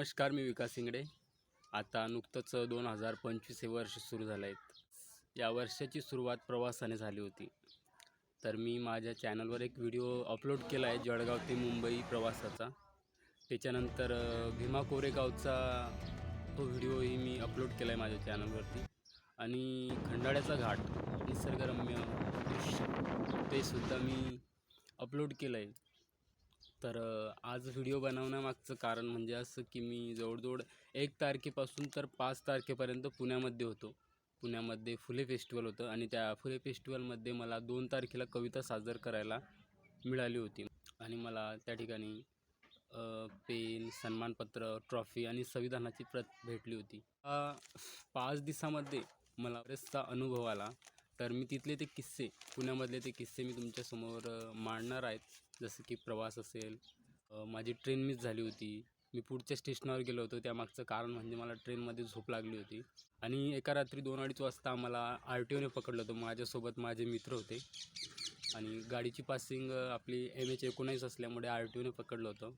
नमस्कार मी विकास इंगडे आता नुकतंच दोन हजार पंचवीस हे वर्ष सुरू झालं आहेत. या वर्षाची सुरुवात प्रवासाने झाली होती. तर मी माझ्या चॅनलवर एक व्हिडिओ अपलोड केला आहे जळगाव ते मुंबई प्रवासाचा. त्याच्यानंतर भीमा कोरेगावचा तो व्हिडिओही मी अपलोड केला आहे माझ्या चॅनलवरती. आणि खंडाळ्याचा घाट निसर्गरम्य दृश्य ते सुद्धा मी अपलोड केलं आहे. तर आज व्हिडिओ बनवण्यामागचं कारण म्हणजे असं की मी जवळजवळ एक तारखेपासून तर पाच तारखेपर्यंत पुण्यामध्ये होतो. पुण्यामध्ये फुले फेस्टिवल होतं आणि त्या फुले फेस्टिवलमध्ये मला दोन तारखेला कविता सादर करायला मिळाली होती. आणि मला त्या ठिकाणी पेन सन्मानपत्र ट्रॉफी आणि संविधानाची प्रत भेटली होती. पाच दिवसामध्ये मला बरेचसा अनुभव आला. तर मी तिथले ते किस्से पुण्यामधले ते किस्से मी तुमच्यासमोर मांडणार आहेत. जसं की प्रवास असेल माझी ट्रेन मिस झाली होती. मी पुढच्या स्टेशनावर गेलो होतो. त्यामागचं कारण म्हणजे मला ट्रेनमध्ये झोप लागली होती. आणि एका रात्री दोन अडीच वाजता आम्हाला आर टी ओने पकडलं होतं. माझ्यासोबत माझे मित्र होते. आणि गाडीची पासिंग आपली एम एच एकोणावीस असल्यामुळे आर टी ओने पकडलं होतं.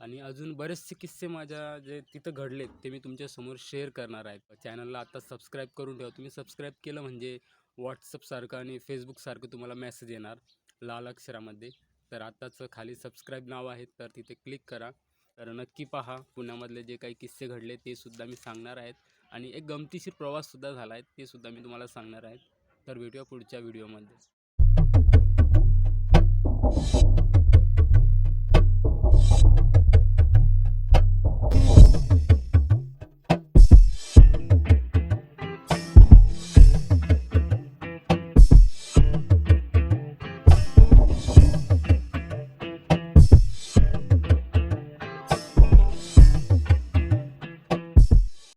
आणि अजून बरेचसे किस्से माझ्या जे तिथं घडलेत ते मी तुमच्यासमोर शेअर करणार आहेत चॅनलला आत्ता सबस्क्राईब करून ठेवा. तुम्ही सबस्क्राईब केलं म्हणजे व्हॉट्सअपसारखं आणि फेसबुकसारखं तुम्हाला मेसेज येणार लाल अक्षरामध्ये. तर आत्ताच खाली सबस्क्राईब नाव आहे तर तिथे क्लिक करा. तर नक्की पहा पुण्यामधले जे काही किस्से घडले ते सुद्धा मी सांगणार आहेत. आणि एक गमतीशीर प्रवाससुद्धा झाला आहे ते सुद्धा मी तुम्हाला सांगणार आहेत तर भेटूया पुढच्या व्हिडिओमध्ये